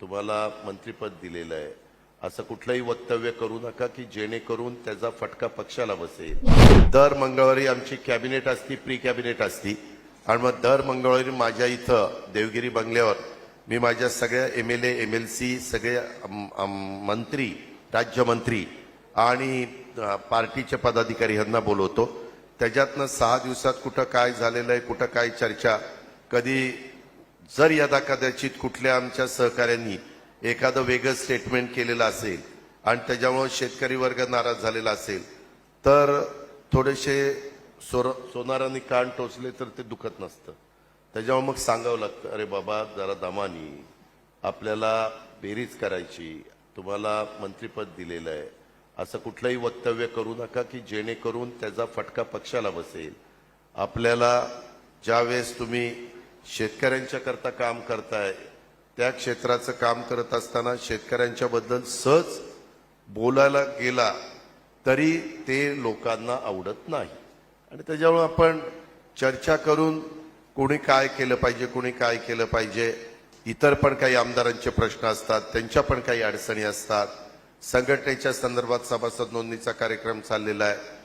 तुम्हाला मंत्रिपद दिलेलं आहे. असं कुठलंही वक्तव्य करू नका की जेणेकरून त्याचा फटका पक्षाला बसेल. दर मंगळवारी आमची कॅबिनेट असती प्री कॅबिनेट असती. आणि मग दर मंगळवारी माझ्या इथं देवगिरी बंगल्यावर मी माझ्या सगळ्या M L A M L C सगळे मंत्री राज्यमंत्री आणि पार्टीचे पदाधिकारी यांना बोलवतो. त्याच्यातनं सहा दिवसात कुठं काय झालेलं आहे कुठं काय चर्चा कधी जर यदा कदाचित कुठल्या आमच्या सहकाऱ्यांनी एखादं वेगळं स्टेटमेंट केलेलं असेल आणि त्याच्यामुळं शेतकरी वर्ग नाराज झालेला असेल तर थोडेसे सोर सोनारांनी कान टोचले तर ते दुखत नसतं. त्याच्यामुळे मग सांगावं लागतं अरे बाबा जरा दमानी. आपल्याला बेरीज करायची. तुम्हाला मंत्रिपद दिलेलं आहे. असं कुठलंही वक्तव्य करू नका की जेणेकरून त्याचा फटका पक्षाला बसेल. आपल्याला ज्यावेळेस तुम्ही शेतकऱ्यांच्या करता काम करताय त्या क्षेत्राचं काम करत असताना शेतकऱ्यांच्या बद्दल सहज बोलायला गेला तरी ते लोकांना आवडत नाही. आणि त्याच्यामुळे आपण चर्चा करून कोणी काय केलं पाहिजे कोणी काय केलं पाहिजे इतर पण काही आमदारांचे प्रश्न असतात त्यांच्या पण काही अडचणी असतात. संघटनेच्या संदर्भात सभासद नोंदणीचा कार्यक्रम चाललेला आहे.